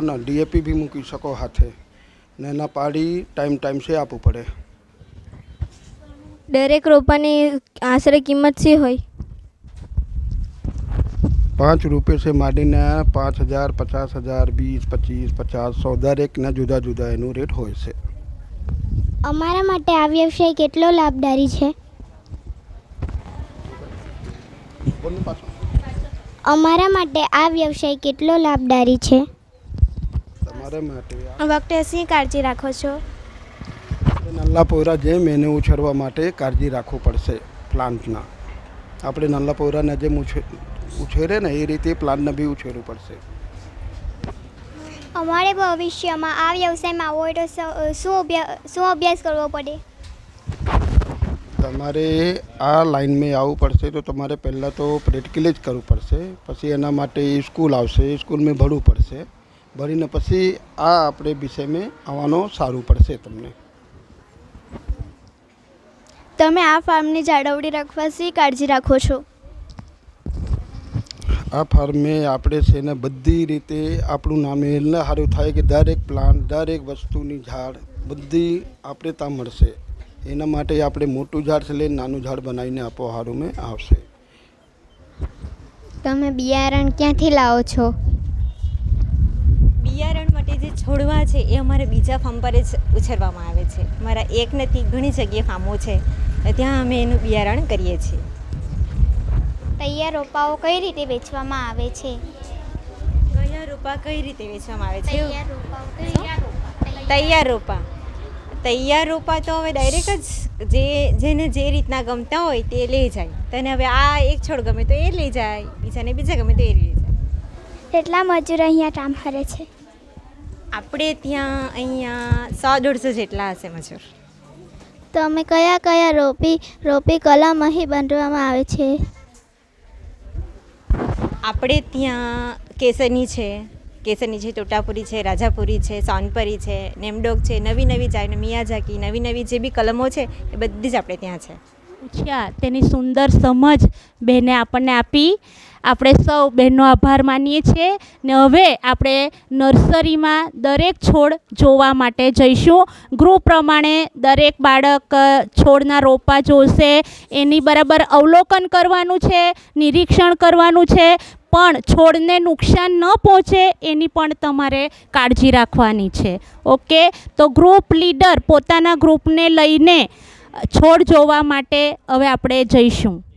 ના ડીએપી બી મૂકી શકો હાથે. ને એના પાડી ટાઈમ ટાઈમ સે આપવું પડે. દરેક રોપાની આશરે કિંમત શી હોય? પાંચ રૂપિયા છે માંડીને પાંચ હજાર પચાસ હજાર વીસ પચીસ પચાસ સો દરેકના જુદા જુદા એનું રેટ હોય છે. અમારા માટે આ વ્યવસાય કેટલો લાભદારી છે? અમારા માટે આ વ્યવસાય કેટલો લાભદારી છે? તમારે માટે વખતે શી કાળજી રાખો છો? નલ્લા પોયરા જેમ એને ઉછેરવા માટે કાળજી રાખવું પડશે પ્લાન્ટના. આપણે નલ્લા પોયરાને જેમ ઉછેરે ને એ રીતે પ્લાન્ટને બી ઉછેરવું પડશે. અમારે ભવિષ્યમાં આ વ્યવસાયમાં હોય તો શું શું અભ્યાસ કરવો પડે? તમારે આ લાઇનમાં આવવું પડશે તો તમારે પહેલાં તો પ્રેક્ટિકલ જ કરવું પડશે. પછી એના માટે સ્કૂલ આવશે. સ્કૂલમાં ભરવું પડશે. ભણીને પછી આ આપણે વિષયમાં આવવાનું સારું પડશે તમને. તમે આ ફાર્મની જાળવણી રાખવા શી કાળજી રાખો છો. આ ફાર્મે આપણે છે ને બધી રીતે આપણું નામ એટલે સારું થાય કે દરેક પ્લાન્ટ દરેક વસ્તુની ઝાડ બધી આપણે ત્યાં મળશે. એના માટે આપણે મોટું ઝાડ છે લઈને નાનું ઝાડ બનાવીને આપો સારું મેં આવશે. તમે બિયારણ ક્યાંથી લાવો છો? છોડવા છે એ અમારે બીજા ફાર્મ પર જ ઉછેરવામાં આવે છે. મારા એક નથી ઘણી જગ્યાએ ફાર્મો છે. ત્યાં અમે એનું બિયારણ કરીએ છીએ. તૈયાર રોપાઓ કઈ રીતે વેચવામાં આવે છે? કયા રોપા કઈ રીતે વેચવામાં આવે છે? તૈયાર રોપા તૈયાર રોપા. તૈયાર રોપા તો હવે ડાયરેક્ટ જ જે જેને જે રીતના ગમતા હોય તે લઈ જાય. તને હવે આ એક છોડ ગમે તો એ લઈ જાય બીજાને બીજા ગમે તો એ લઈ જાય. કેટલા મજૂર અહીંયા કામ કરે છે? આપણે ત્યાં અહીંયા સો દોઢસો જેટલા હશે મજૂર. તમે કયા કયા રોપી રોપી કલમ અહીં બાંધવામાં આવે છે? આપણે ત્યાં કેસરની છે કેસરની છે તોટાપુરી છે રાજાપુરી છે સોનપરી છે નેમડોક છે નવી નવી જાય મિયાઝાકી નવી નવી જે બી કલમો છે એ બધી જ આપણે ત્યાં છે. પૂછ્યા તેની સુંદર સમજ બહેને આપણને આપી. આપણે સૌ બહેનનો આભાર માનીએ છીએ ને હવે આપણે નર્સરીમાં દરેક છોડ જોવા માટે જઈશું. ગ્રુપ પ્રમાણે દરેક બાળક છોડના રોપા જોશે, એની બરાબર અવલોકન કરવાનું છે, નિરીક્ષણ કરવાનું છે, પણ છોડને નુકસાન ન પહોંચે એની પણ તમારે કાળજી રાખવાની છે. ઓકે? તો ગ્રુપ લીડર પોતાના ગ્રુપને લઈને છોડ જોવા માટે હવે આપણે જઈશું.